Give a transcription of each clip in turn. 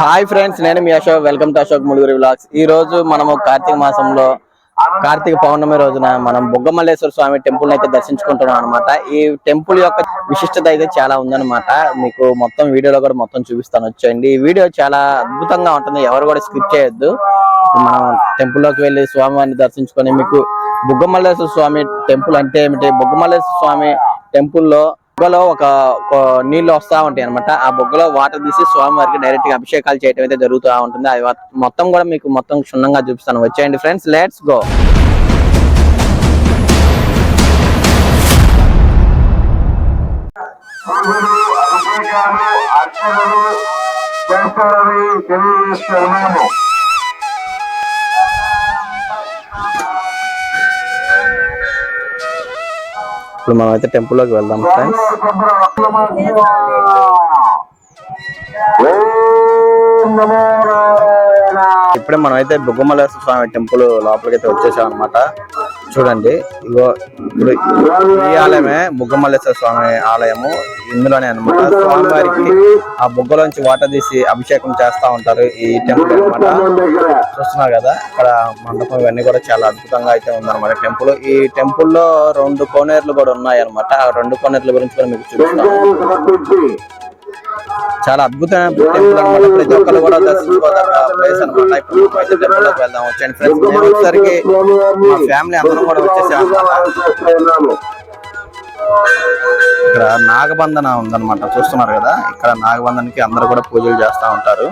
Hi friends నేను మీ Ashok. Welcome to Ashok Muduguri blogs ఈ రోజు మనము కార్తీక మాసంలో కార్తీక పౌర్ణమి రోజున మనం బొగ్గమల్లేశ్వర స్వామి టెంపుల్ అయితే దర్శించుకుంటున్నాం అనమాట ఈ టెంపుల్ యొక్క విశిష్టత అయితే చాలా ఉందన్నమాట. మీకు మొత్తం వీడియోలో కూడా మొత్తం చూపిస్తాను. వచ్చేయండి. ఈ వీడియో చాలా అద్భుతంగా ఉంటుంది. ఎవరు కూడా స్కిప్ చేయొద్దు. మనం టెంపుల్లోకి వెళ్ళి స్వామివారిని దర్శించుకొని మీకు బుగ్గమల్లేశ్వర స్వామి టెంపుల్ అంటే ఏమిటి? బుగ్గమల్లేశ్వర స్వామి టెంపుల్లో బొగ్గలో ఒక నీళ్ళు వస్తా ఉంటాయి అనమాట ఆ బొగ్గలో వాటర్ తీసి స్వామివారికి డైరెక్ట్గా అభిషేకాలు చేయడం అయితే జరుగుతూ ఉంటుంది. అది మొత్తం కూడా మీకు మొత్తం క్షుణ్ణంగా చూపిస్తాను. వచ్చేయండి ఫ్రెండ్స్ లెట్స్ గో అభిషేకాలు అర్చనలు చేస్తారని తెలియజేస్తున్నాము ఇప్పుడు మనం అయితే టెంపుల్లోకి వెళ్దాం ఫ్రెండ్స్ ఇప్పుడే మనం అయితే బుగ్గమల్లేశ్వర స్వామి టెంపుల్ లోపలికి అయితే వచ్చేసాం అనమాట చూడండి. ఇగో ఇప్పుడు ఈ ఆలయమే బుగ్గమల్లేశ్వర స్వామి ఆలయము. ఇందులోనే అన్నమాట స్వామివారికి ఆ బుగ్గలోంచి వాటర్ తీసి అభిషేకం చేస్తా ఉంటారు ఈ టెంపుల్ అనమాట చూస్తున్నారు కదా ఇక్కడ మండపం ఇవన్నీ కూడా చాలా అద్భుతంగా అయితే ఉందన్నమాట టెంపుల్ ఈ టెంపుల్లో రెండు కోనేర్లు కూడా ఉన్నాయి అనమాట ఆ రెండు కోనేర్ల గురించి కూడా మీకు చూపిస్తాను. చాలా అద్భుతమైన టెంపుల్ అనమాట ప్రతి ఒక్కరు కూడా దర్శించుకోదగ్గ ప్లేస్ అనమాట ఇప్పుడు మనం అయితే టెంపుల్లోకి వెళ్దాం వచ్చాను ఫ్రెండ్స్ నేను వచ్చేసరికి మా ఫ్యామిలీ అందరం కూడా వచ్చేసాం ఇక్కడ నాగబంధన ఉందన్నమాట. చూస్తున్నారు కదా? ఇక్కడ నాగబంధనకి అందరూ కూడా పూజలు చేస్తూ ఉంటారు.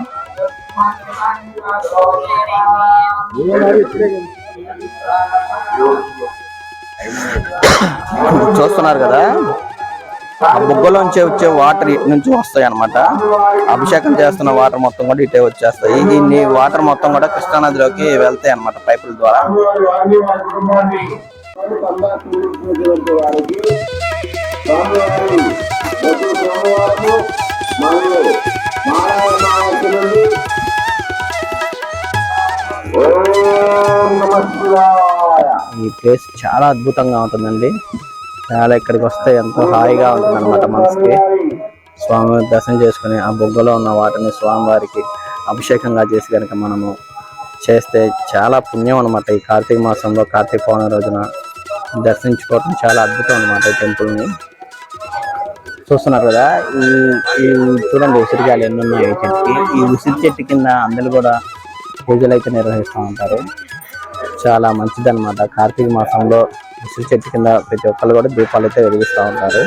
చూస్తున్నారు కదా? ఆ బుగ్గలోంచి వచ్చే వాటర్ ఇటు నుంచి వస్తాయి అనమాట అభిషేకం చేస్తున్న వాటర్ మొత్తం కూడా ఇటే వచ్చేస్తాయి. దీన్ని వాటర్ మొత్తం కూడా కృష్ణానదిలోకి వెళ్తాయి అనమాట పైపుల ద్వారా. ఈ ప్లేస్ చాలా అద్భుతంగా ఉంటుందండి. చాలా ఇక్కడికి వస్తే ఎంతో హాయిగా ఉంటుంది అనమాట మనసుకి. స్వామి దర్శనం చేసుకుని ఆ బొగ్గలో ఉన్న వాటిని స్వామివారికి అభిషేకంగా చేసి కనుక మనము చేస్తే చాలా పుణ్యం అనమాట ఈ కార్తీక మాసంలో కార్తీక పౌర్ణమి రోజున దర్శించుకోవడం చాలా అద్భుతం అనమాట ఈ టెంపుల్ని. చూస్తున్నారు కదా ఈ ఈ చూడండి ఉసిరికాయలు ఎన్ని ఉన్నాయి ఈ చెట్టుకి. ఈ ఉసిరి చెట్టు కింద అందరూ కూడా పూజలు అయితే నిర్వహిస్తూ ఉంటారు. చాలా మంచిదన్నమాట కార్తీక మాసంలో ఉసిరి చెట్టు కింద ప్రతి ఒక్కరు కూడా దీపాలు అయితే వెలిగిస్తూ ఉంటారు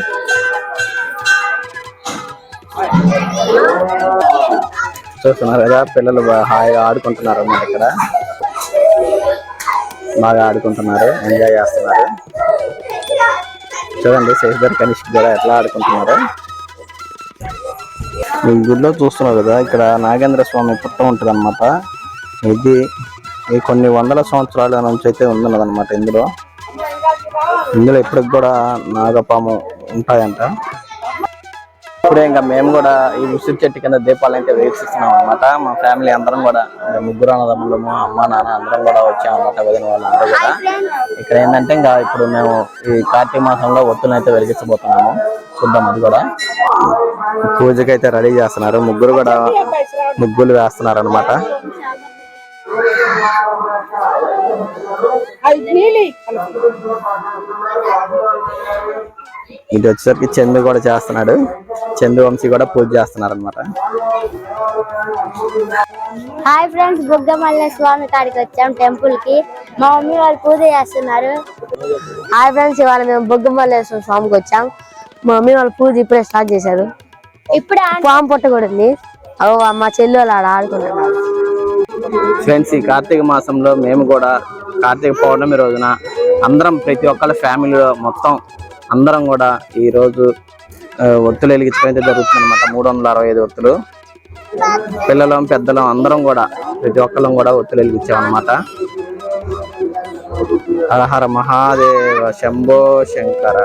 చూస్తున్నారు కదా పిల్లలు హాయిగా ఆడుకుంటున్నారు అన్నమాట ఇక్కడ. బాగా ఆడుకుంటున్నారు ఎంజాయ్ చేస్తున్నారు. చూడండి శశిధర్ కనిష్క్ కూడా ఎట్లా ఆడుకుంటున్నారు. ఈ గుడిలో చూస్తున్నారు కదా ఇక్కడ నాగేంద్ర స్వామి పుట్ట ఉంటుంది అనమాట ఇది కొన్ని వందల సంవత్సరాల నుంచి అయితే ఉన్నదనమాట ఇందులో. ఇందులో ఇప్పటికి కూడా నాగపాము ఉంటాయంట. ఇప్పుడే ఇంకా మేము కూడా ఈ ఉసిరి చెట్టు కింద దీపాలు అయితే వేసిస్తున్నాం అనమాట మా ఫ్యామిలీ అందరం కూడా ముగ్గురు అన్నదమ్ములము అమ్మ నాన్న అందరం కూడా వచ్చామన్నమాట వదిన వాళ్ళందరూ కూడా. ఇక్కడ ఏంటంటే ఇంకా ఇప్పుడు మేము ఈ కార్తీక మాసంలో ఒత్తులను అయితే వెలిగించబోతున్నాము. చూద్దాం అది కూడా. పూజకైతే రెడీ చేస్తున్నారు. ముగ్గురు కూడా ముగ్గులు వేస్తున్నారు అనమాట ఇటు వచ్చేసరికి చందు కూడా చేస్తున్నాడు. చందు వంశీ కూడా పూజ చేస్తున్నారు అనమాట హాయ్ ఫ్రెండ్స్ బుగ్గమల్ల స్వామి కాడికి వచ్చాం టెంపుల్కి. మా మమ్మీ వాళ్ళు పూజ చేస్తున్నారు. హాయ్ ఫ్రెండ్స్ ఇవాళ మేము బుగ్గమల్లేశ్వర స్వామికి వచ్చాం. మా మమ్మీ వాళ్ళు పూజ ఇప్పుడే స్టార్ట్ చేశారు. ఇప్పుడే? పాము పుట్ట కూడా ఉంది అవు మా చెల్లి వాళ్ళు ఆడ ఆడుకుంటున్నారు. ఫ్రెండ్స్ ఈ కార్తీక మాసంలో మేము కూడా కార్తీక పౌర్ణమి రోజున అందరం ప్రతి ఒక్కళ్ళ ఫ్యామిలీలో మొత్తం అందరం కూడా ఈరోజు ఒత్తులు వెలిగించడం జరుగుతుంది అనమాట మూడు వందల అరవై ఐదు ఒత్తులు. పిల్లలం పెద్దలం అందరం కూడా ప్రతి ఒక్కళ్ళం కూడా ఒత్తులు వెలిగించామన్నమాట. హరహర మహాదేవ శంభో శంకర.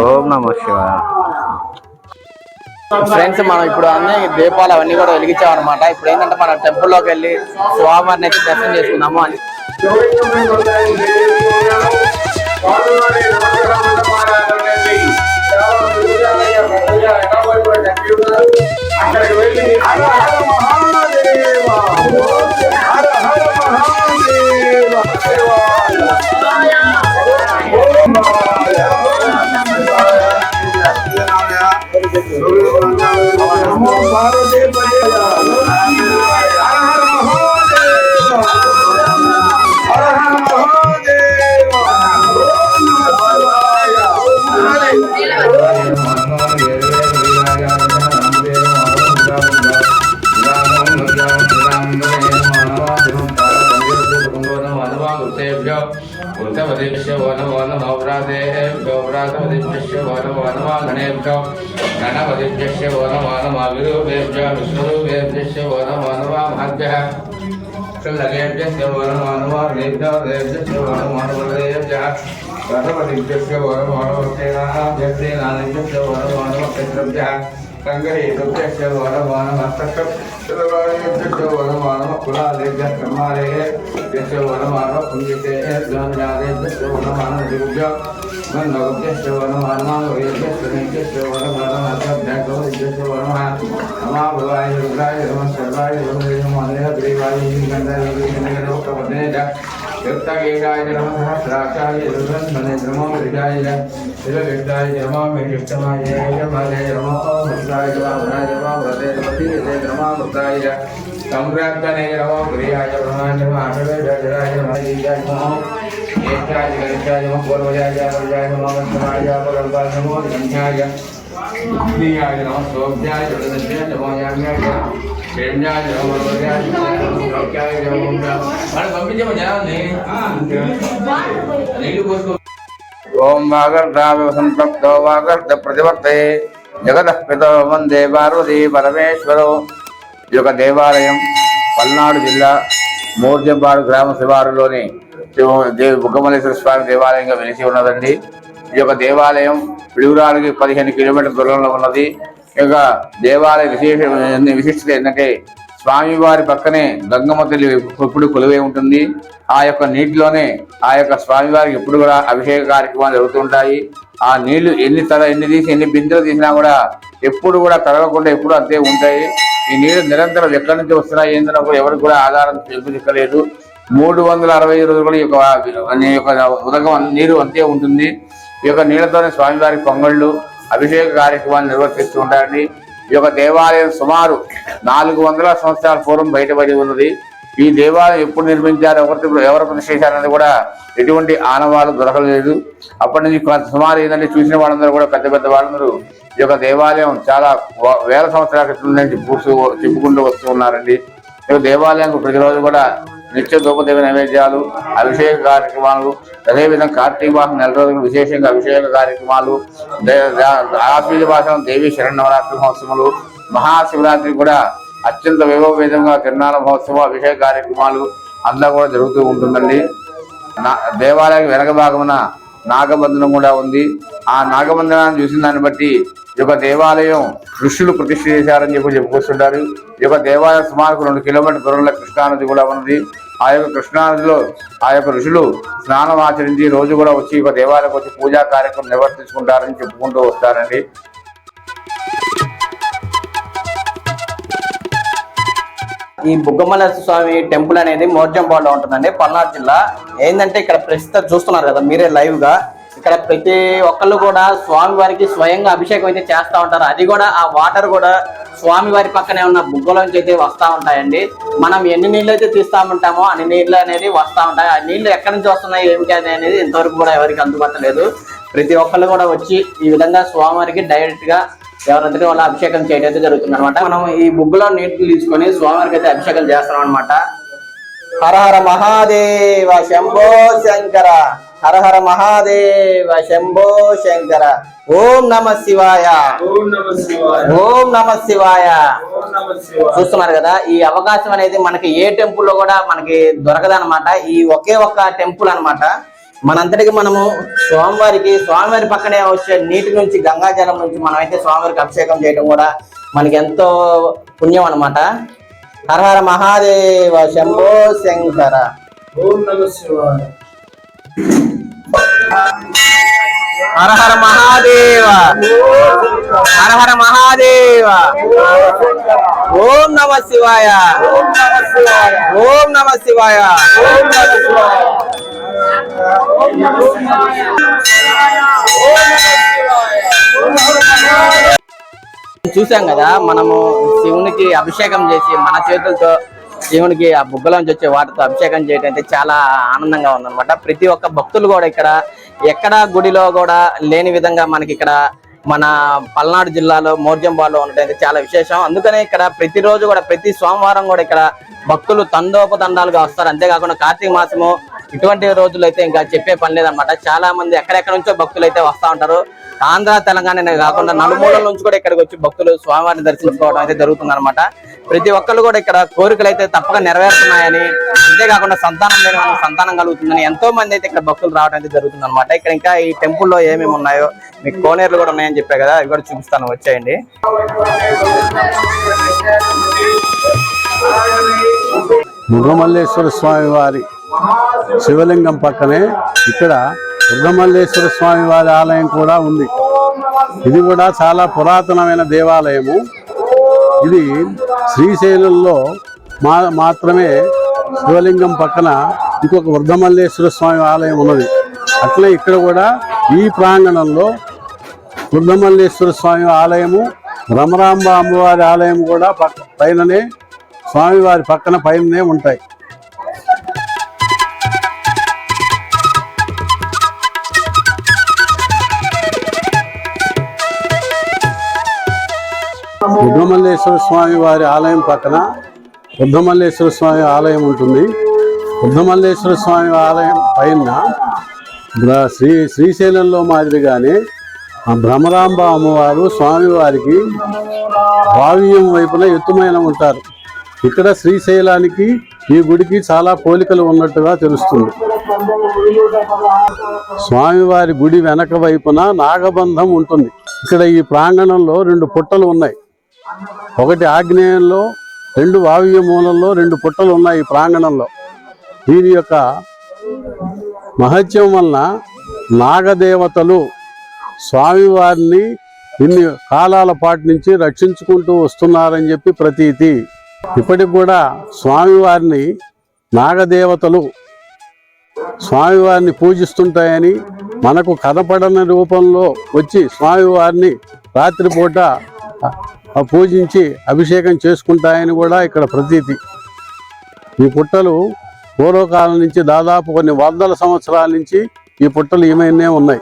ఓం నమ శివాయ. ఫ్రెండ్స్ మనం ఇప్పుడు అన్ని దీపాలు అవన్నీ కూడా వెలిగించామన్నమాట. ఇప్పుడు ఏంటంటే మనం టెంపుల్లోకి వెళ్ళి స్వామివారిని అయితే దర్శనం చేసుకుందాము అని. गणपतिभ्यश्च वो नमो नमाविरूपेभ्य विष्णुरूपेभ्यश्च वो नमो नमाभ्यः श्रीलगेभ्यश्च वो नमो नमादेभ्यश्च वो नमो नमदेभ्यः गणपतिभ्यश्च वो नमो नमस्तेनाभ्यस्तेनाभ्यश्च वो नमो नमक्षेत्रेभ्यः कङ्गरीभ्यश्च वो नमो नमस्तकम् श्रीलगादेभ्यश्च वो नमो नमकुलादेभ्यः कर्मादेभ्यश्च वो नमो नमपुण्यतेः ज्ञानजादेभ्यश्च वो नमो नमदिभ्यः నమో దివ్య మన్నోభ్య వనమో నమో వేభ్య శ్రీభ్య వనమో నమో అభ్య వనమో నమో భవాయ రుద్రాయ నమో సర్వాయ నమో నమో దేవాయ గంధాయ లోకవదేజ యుక్తగీతాయ నమ సహస్రాక్షాయ రుద్రన్మనే నమో విజాయ శివవిష్టాయ నమో విశిష్టమాయ యమాయ నమో ముద్రాయ నమో నమో వదే వదే నమో ముద్రాయ సంప్రాప్తనే సౌఖ్యాయ జనాన్ని నీళ్ళు పోసుకో ఓం వాగర్ధావ సంతప్తో వాగర్ధ ప్రతివర్తే జగతః పితో వందే పార్వతీ పరమేశ్వరో ఈ యొక్క దేవాలయం పల్నాడు జిల్లా మోర్జంపాడు గ్రామ శివారులోని దేవి బుగ్గమల్లేశ్వర స్వామి దేవాలయంగా వెలిసి ఉన్నదండి. ఈ యొక్క దేవాలయం పిడుగురాలకి పదిహేను కిలోమీటర్ల దూరంలో ఉన్నది. ఈ యొక్క దేవాలయ విశేష విశిష్టత ఏంటంటే స్వామివారి పక్కనే గంగమ్మ తల్లి ఎప్పుడు కొలువై ఉంటుంది. ఆ యొక్క నీటిలోనే ఆ యొక్క స్వామివారికి ఎప్పుడు కూడా అభిషేక కార్యక్రమాలు జరుగుతుంటాయి ఆ నీళ్ళు ఎన్ని తర ఎన్ని తీసి ఎన్ని బిందులు తీసినా కూడా ఎప్పుడు కూడా తరగకుండా ఎప్పుడు అంతే ఉంటాయి. ఈ నీళ్ళు నిరంతరం ఎక్కడి నుంచి వస్తున్నాయి ఏంటన్నా కూడా ఎవరికి కూడా ఆధారం తెలుపుదిక్కలేదు మూడు వందల అరవై రోజులు కూడా ఈ యొక్క యొక్క ఉదకం నీరు అంతే ఉంటుంది. ఈ యొక్క నీళ్ళతోనే స్వామివారి పొంగళ్ళు అభిషేక కార్యక్రమాలు నిర్వర్తిస్తూ ఉంటారండి ఈ యొక్క దేవాలయం సుమారు నాలుగు వందల సంవత్సరాల పూర్వం బయటపడి ఉన్నది. ఈ దేవాలయం ఎప్పుడు నిర్మించారు ఎవరి ఎవరు ప్రతిష్ఠించారనేది కూడా ఎటువంటి ఆనవాలు దొరకలేదు. అప్పటి నుంచి సుమారు ఏంటంటే చూసిన వాళ్ళందరూ కూడా పెద్ద పెద్ద వాళ్ళందరూ ఈ యొక్క దేవాలయం చాలా వేల సంవత్సరాల క్రితం నుంచి పూర్తి చెప్పుకుంటూ వస్తూ ఉన్నారండి. ఈ యొక్క ప్రతిరోజు కూడా నిత్య ధూపదేవి నైవేద్యాలు అభిషేక కార్యక్రమాలు అదేవిధంగా కార్తీక మాసం నెల రోజులు విశేషంగా అభిషేక కార్యక్రమాలు దే- ఆశ్వీజ మాసం దేవి శరణ్ నవరాత్రి మహోత్సవాలు మహాశివరాత్రి కూడా అత్యంత వైభవపేతంగా తిరునాళ మహోత్సవం అభిషేక కార్యక్రమాలు అంతా కూడా జరుగుతూ ఉంటుందండి. నా- దేవాలయం వెనక భాగమున నాగబంధనం కూడా ఉంది. ఆ నాగబంధనాన్ని చూసిన దాన్ని బట్టి ఈ యొక్క దేవాలయం ఋషులు ప్రతిష్ఠ చేశారని చెప్పి చెప్పుకొస్తుంటారు. ఈ యొక్క దేవాలయం సుమారు రెండు కిలోమీటర్ దూరంలో కృష్ణానది కూడా ఉన్నది. ఆ యొక్క కృష్ణానదిలో ఆ యొక్క ఋషులు స్నానం ఆచరించి రోజు కూడా వచ్చి ఈ యొక్క దేవాలయం వచ్చి పూజా కార్యక్రమం నిర్వర్తించుకుంటారని చెప్పుకుంటూ వస్తారండి. ఈ బుగ్గమల్లేశ్వర స్వామి టెంపుల్ అనేది మోర్జంపాడులో ఉంటుందండి. పల్నాడు జిల్లా. ఏంటంటే ఇక్కడ ప్రస్తుతం చూస్తున్నారు కదా మీరే లైవ్గా. ఇక్కడ ప్రతి ఒక్కళ్ళు కూడా స్వామి వారికి స్వయంగా అభిషేకం అయితే చేస్తా ఉంటారు. అది కూడా ఆ వాటర్ కూడా స్వామి వారి పక్కనే ఉన్న బుగ్గలోంచి అయితే వస్తా ఉంటాయండి. మనం ఎన్ని నీళ్ళు అయితే తీస్తా ఉంటామో అన్ని నీళ్ళు అనేది వస్తా ఉంటాయి. ఆ నీళ్ళు ఎక్కడి నుంచి వస్తున్నాయి ఏమిటి అనేది ఇంతవరకు కూడా ఎవరికి అందుబాటులేదు. ప్రతి ఒక్కళ్ళు కూడా వచ్చి ఈ విధంగా స్వామివారికి డైరెక్ట్గా ఎవరంతటి వాళ్ళ అభిషేకం చేయడం అయితే జరుగుతుంది అనమాట మనం ఈ బుగ్గులో నీటిని తీసుకొని స్వామివారికి అయితే అభిషేకం చేస్తాం అనమాట హర హర మహాదేవ శంభో శంకర. హర హర మహాదేవ శంభో శంకర. ఓం నమ శివాయ. ఓం నమ శివాయ. చూస్తున్నారు కదా ఈ అవకాశం అనేది మనకి ఏ టెంపుల్లో కూడా మనకి దొరకదన్నమాట. ఈ ఒకే ఒక్క టెంపుల్ అన్నమాట. మనంతటికి మనము స్వామివారికి స్వామివారి పక్కనే వచ్చే నీటి నుంచి గంగాజలం నుంచి మనమైతే స్వామివారికి అభిషేకం చేయడం కూడా మనకి ఎంతో పుణ్యం అన్నమాట. హర హర మహాదేవ శంభో శంకర. ఓం నమ శివాయ. హర హర మహాదేవ. హర హర మహాదేవ. ఓం నమ శివాయ. ఓం నమ శివాయ. ఓం నమ శివాయ చూసాం కదా మనము శివునికి అభిషేకం చేసి మన చేతులతో దేవునికి ఆ బుగ్గలోంచి వచ్చే వాటితో అభిషేకం చేయడం అయితే చాలా ఆనందంగా ఉందన్నమాట. ప్రతి ఒక్క భక్తులు కూడా ఇక్కడ ఎక్కడ గుడిలో కూడా లేని విధంగా మనకి ఇక్కడ మన పల్నాడు జిల్లాలో మోర్జంబాలో ఉండటం అయితే చాలా విశేషం. అందుకనే ఇక్కడ ప్రతిరోజు కూడా ప్రతి సోమవారం కూడా ఇక్కడ భక్తులు తండోపతండాలుగా వస్తారు. అంతేకాకుండా కార్తీక మాసము ఇటువంటి రోజులు అయితే ఇంకా చెప్పే పని లేదనమాట చాలా మంది ఎక్కడెక్కడ నుంచో భక్తులు అయితే వస్తా ఉంటారు. ఆంధ్ర తెలంగాణ కాకుండా నలుమూలల నుంచి కూడా ఇక్కడికి వచ్చి భక్తులు స్వామివారిని దర్శించుకోవడం అయితే జరుగుతుంది అనమాట ప్రతి ఒక్కరు కూడా ఇక్కడ కోరికలు అయితే తప్పక నెరవేరుతున్నాయని అంతేకాకుండా సంతానం లేని వాళ్ళకి సంతానం కలుగుతుందని ఎంతో మంది అయితే ఇక్కడ భక్తులు రావడం అయితే జరుగుతుంది అనమాట ఇక్కడ ఇంకా ఈ టెంపుల్లో ఏమేమి ఉన్నాయో మీకు కోనేరులు కూడా ఉన్నాయని చెప్పా కదా అవి కూడా చూపిస్తాను వచ్చేయండి. ముగమల్లేశ్వర స్వామి వారి శివలింగం పక్కనే ఇక్కడ ముగమల్లేశ్వర స్వామి వారి ఆలయం కూడా ఉంది. ఇది కూడా చాలా పురాతనమైన దేవాలయము. ఇది శ్రీశైలంలో మా మాత్రమే శివలింగం పక్కన ఇంకొక వృద్ధమల్లేశ్వర స్వామి ఆలయం ఉన్నది. అట్లే ఇక్కడ కూడా ఈ ప్రాంగణంలో వృద్ధమల్లేశ్వర స్వామి ఆలయము రమరాంబ అమ్మవారి ఆలయం కూడా పక్క పైననే స్వామివారి పక్కన పైననే ఉంటాయి. రుద్రమల్లేశ్వర స్వామి వారి ఆలయం పక్కన రుద్రమల్లేశ్వర స్వామి ఆలయం ఉంటుంది. రుద్రమల్లేశ్వర స్వామి ఆలయం పైన శ్రీ శ్రీశైలంలో మాదిరిగానే ఆ భ్రమరాంబ అమ్మవారు స్వామివారికి భావ్యం వైపున ఎత్తుమైన ఉంటారు. ఇక్కడ శ్రీశైలానికి ఈ గుడికి చాలా పోలికలు ఉన్నట్టుగా తెలుస్తుంది. స్వామివారి గుడి వెనక వైపున నాగబంధం ఉంటుంది. ఇక్కడ ఈ ప్రాంగణంలో రెండు పుట్టలు ఉన్నాయి. ఒకటి ఆగ్నేయంలో రెండు వావ్య మూలంలో రెండు పుట్టలు ఉన్నాయి ఈ ప్రాంగణంలో. దీని యొక్క మహత్యం వలన నాగదేవతలు స్వామివారిని ఇన్ని కాలాల పాటు నుంచి రక్షించుకుంటూ వస్తున్నారని చెప్పి ప్రతీతి. ఇప్పటికి కూడా స్వామివారిని నాగదేవతలు స్వామివారిని పూజిస్తుంటాయని మనకు కనపడని రూపంలో వచ్చి స్వామివారిని రాత్రిపూట పూజించి అభిషేకం చేసుకుంటాయని కూడా ఇక్కడ ప్రతీతి. ఈ పుట్టలు పూర్వకాలం నుంచి దాదాపు కొన్ని వందల సంవత్సరాల నుంచి ఈ పుట్టలు ఏమైనా ఉన్నాయి.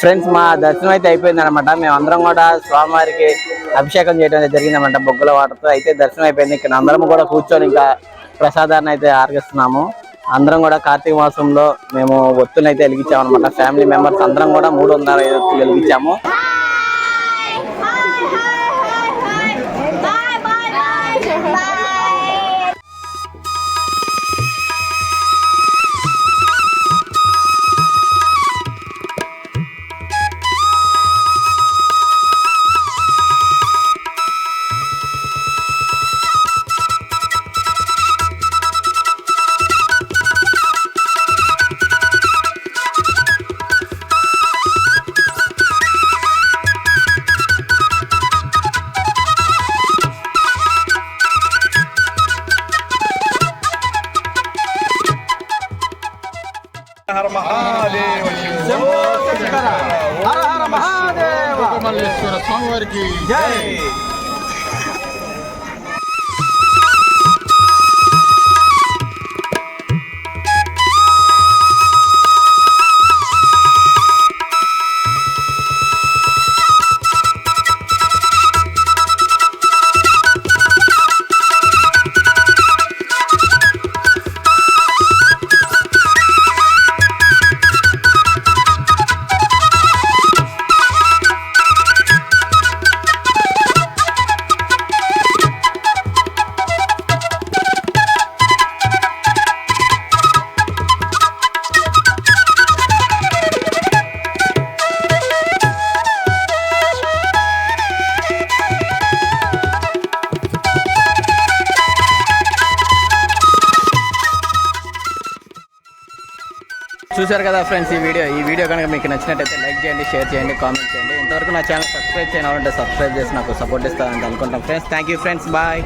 ఫ్రెండ్స్ మా దర్శనం అయితే అయిపోయింది అనమాట మేము అందరం కూడా స్వామివారికి అభిషేకం చేయడం జరిగిందనమాట బొగ్గుల వాటర్తో. అయితే దర్శనం అయిపోయింది. ఇక్కడ అందరం కూడా కూర్చొని ఇంకా ప్రసాదాన్ని అయితే ఆరగిస్తున్నాము. అందరం కూడా కార్తీక మాసంలో మేము ఒత్తులు అయితే వెలిగించాము అనమాట ఫ్యామిలీ మెంబర్స్ అందరం కూడా మూడు వందల ఐదు వెలిగించాము. చూశారు కదా ఫ్రెండ్స్ ఈ వీడియో. ఈ వీడియో కనుక మీకు నచ్చినట్టయితే లైక్ చేయండి షేర్ చేయండి కామెంట్ చేయండి. ఇంతవరకు నా ఛానల్ సబ్స్క్రైబ్ చేయాలంటే సబ్స్క్రైబ్ చేసి నాకు సపోర్ట్ ఇస్తారని అనుకుంటాం friends thank you friends bye